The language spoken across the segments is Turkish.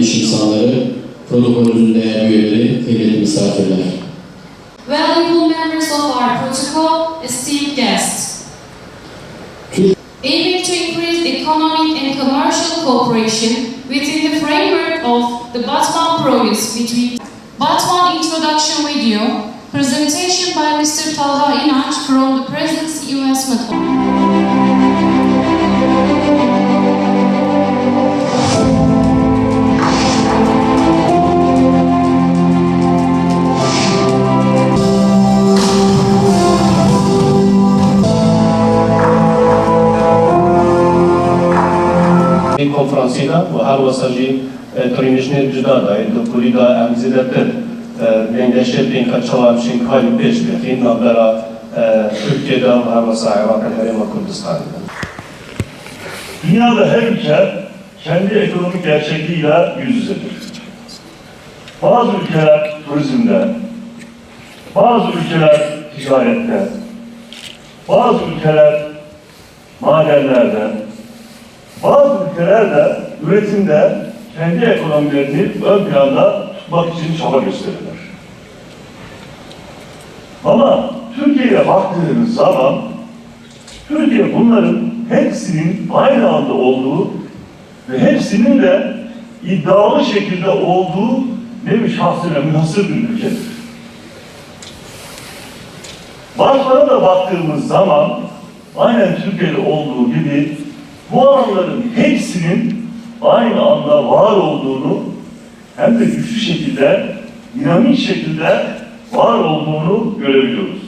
Iş insanları, değerli üyeleri, kıymetli misafirler. Valuable members of our protocol, esteemed guests. Aiming to increase economic and commercial cooperation within the framework of the Batman province between Batman introduction video, presentation by Mr. Talha Inanç from the Presidency Investment ترینشنی جدا داید دو کلی دا امزیده تر لنگشت این که چوام شین کاری پیش بخین نابرا Türkiye'de ve her vesiyle Irak'ın Herima Kürdistan'da. Dünyada her ülke kendi ekonomik gerçekliğiyle yüz yüzedir. Bazı ülkeler turizmde, bazı ülkeler ticarette, bazı ülkeler madenlerde, bazı ülkeler de üretimde kendi ekonomilerini ön planda tutmak için çaba gösterirler. Ama Türkiye'ye baktığınız zaman Türkiye bunların hepsinin aynı anda olduğu ve hepsinin de iddialı şekilde olduğu nevi şahsına münhasır bir ülkedir. Başlara da baktığımız zaman aynen Türkiye'de olduğu gibi bu alanların hepsinin aynı anda var olduğunu hem de güçlü şekilde, dinamik şekilde var olduğunu görebiliyoruz.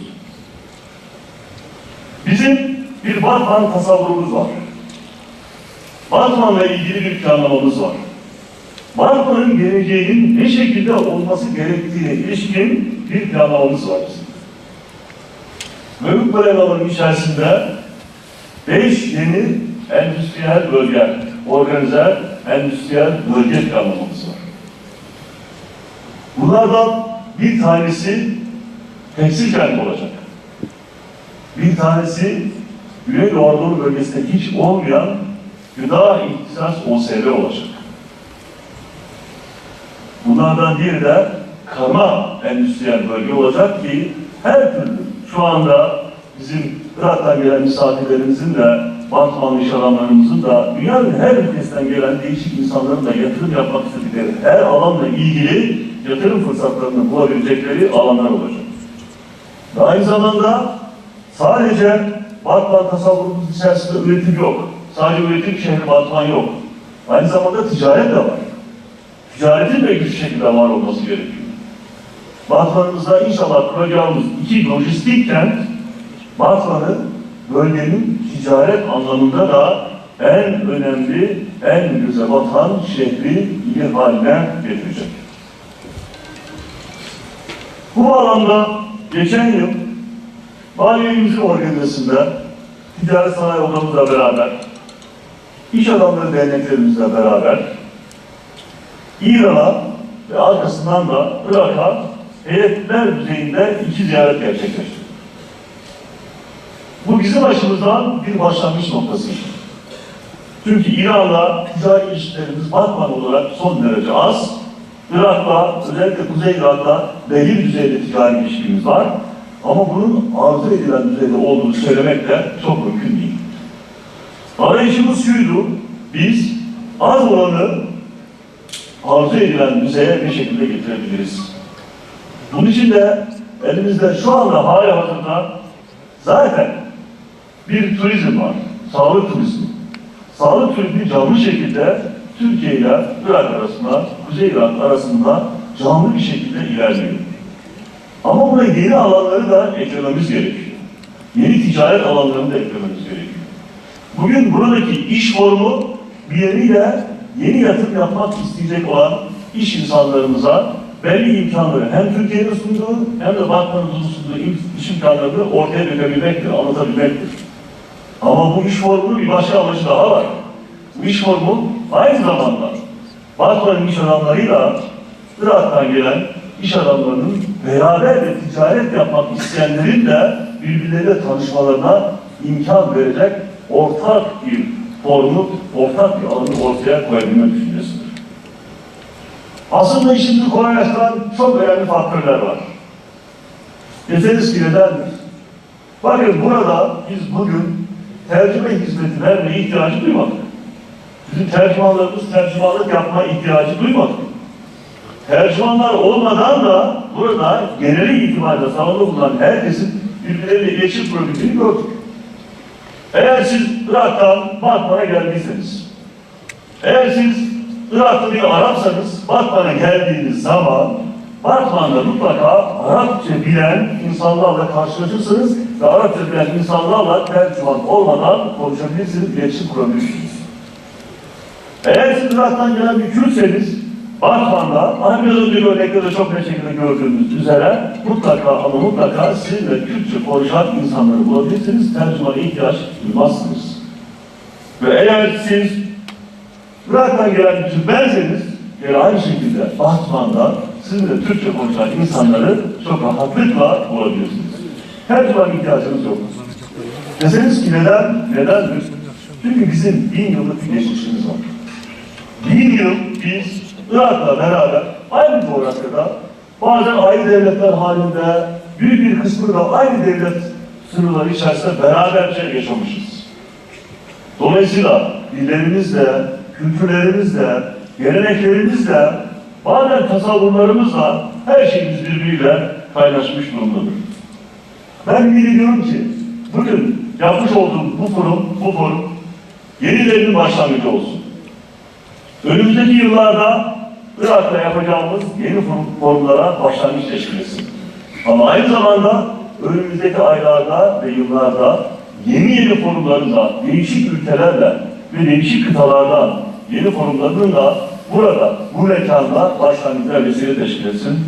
Bizim bir Batman tasavvurumuz var. Batman'la ilgili bir planlamamız var. Batman'ın geleceğinin ne şekilde olması gerektiğine ilişkin bir planlamamız var bizim. Planlamanın içerisinde beş yeni endüstriyel bölge, organize endüstriyel bölge planlamamız var. Bunlardan bir tanesi tekstil kent olacak. Bir tanesi Güneydoğu Anadolu bölgesinde hiç olmayan gıda ihtisas OSB olacak. Bunlardan diğeri de karma endüstriyel bölge olacak ki her türlü şu anda bizim Irak'tan gelen misafirlerimizin de Batmanlı iş adamlarımızın da dünyanın her ülkesinden gelen değişik insanların da yatırım yapmak istedikleri her alanla ilgili yatırım fırsatlarını bulabilecekleri alanlar olacak. Ve aynı zamanda sadece Batman tasavvurumuz içerisinde üretim yok. Sadece üretim şehri Batman yok. Aynı zamanda ticaret de var. Ticaretin de güçlü şekilde var olması gerekiyor. Batman'ımızda inşallah kuracağımız iki lojistik kent Batman'ı bölgenin ticaret anlamında da en önemli, en göze batan şehri ili haline getirecek. Bu alanda geçen yıl Valiliğimizin organizasyonunda Ticaret Sanayi Odamızla beraber, iş adamları derneklerimizle beraber İran'a ve arkasından da Irak'a heyetler düzeyinde iki ziyaret gerçekleştirdik. Bu bizim açımızdan bir başlangıç noktası. Çünkü İran'la ticari ilişkilerimiz Batman olarak son derece az. Irak'la, özellikle Kuzey Irak'la belli düzeyde ticari ilişkimiz var. Ama bunun arzu edilen düzeyde olduğunu söylemek de çok mümkün değil. Arayışımız şuydu, biz az olanı arzu edilen düzeye bir şekilde getirebiliriz. Bunun için de elimizde şu anda hali hazırda zaten bir turizm var, sağlık turizmi. Sağlık turizmi canlı şekilde Türkiye ile Irak arasında, Kuzey Irak arasında canlı bir şekilde ilerliyor. Ama buna yeni alanları da eklememiz gerekiyor. Yeni ticaret alanlarını da eklememiz gerekiyor. Bugün buradaki iş formu bir yeriyle yeni yatırım yapmak isteyecek olan iş insanlarımıza belli imkanları hem Türkiye'nin sunduğu hem de Batman'ın sunduğu iş imkanlarını ortaya dökebilmektir, anlatabilmektir. Ama bu iş formunun bir başka amacı daha var. Bu iş formu aynı zamanda Batman'ın iş adamlarıyla Irak'tan gelen iş adamlarının beraber de ticaret yapmak isteyenlerin de birbirleriyle tanışmalarına imkan verecek ortak bir formu, ortak bir alanı ortaya koyabilme düşüncesidir. Aslında işimizi kolaylaştıran çok önemli faktörler var. Deseniz ki nedendir? Bakın burada biz bugün tercüme hizmeti vermeye ihtiyacı duymadık. Bizim tercümanlarımız tercümanlık yapma ihtiyacı duymadı. Tercümanlar olmadan da burada geneli itibariyle salonda bulunan herkesin birbirleriyle iletişim kurabildiğini gördük. Eğer siz Irak'tan Batman'a geldiyseniz, eğer siz Irak'ta bir Arapsanız Batman'a geldiğiniz zaman Batman'da mutlaka Arapça bilen insanlarla karşılaşırsınız ve Arapça bilen insanlarla tercüman olmadan konuşabilirsiniz, iletişim kurabilirsiniz. Eğer siz Irak'tan gelen bir Kürtseniz, Batman'da, hani biraz önce örnekte de çok net şekilde gördüğümüz üzere mutlaka ama mutlaka sizinle Kürtçe konuşan insanları bulabilirsiniz, tercümana ihtiyaç duymazsınız. Ve eğer siz Irak'tan gelen bir Türkmenseniz, yine aynı şekilde Batman'da sizinle Türkçe konuşan insanları çok rahatlıkla bulabilirsiniz. Tercüman ihtiyacınız yok. Deseniz ki neden? Nedendir? Çünkü bizim bin yıllık bir geçmişimiz var. Bin yıl biz Irak'la beraber aynı coğrafyada bazen ayrı devletler halinde büyük bir kısmı da aynı devlet sınırları içerisinde beraberce yaşamışız. Dolayısıyla dillerimizle, kültürlerimizle, geleneklerimizle, bazen tasavvurlarımızla her şeyimiz birbiriyle kaynaşmış durumdadır. Ben ümit ediyorum ki bugün yapmış olduğum bu forum, bu forum yenilerinin başlangıcı olsun. Önümüzdeki yıllarda Irak'ta yapacağımız yeni forumlara başlangıç teşkil etsin. Ama aynı zamanda önümüzdeki aylarda ve yıllarda yeni yeni forumlarında değişik ülkelerle ve değişik kıtalardan yeni forumlarının da burada, bu mekanda başlangıçlar vesile teşkil etsin.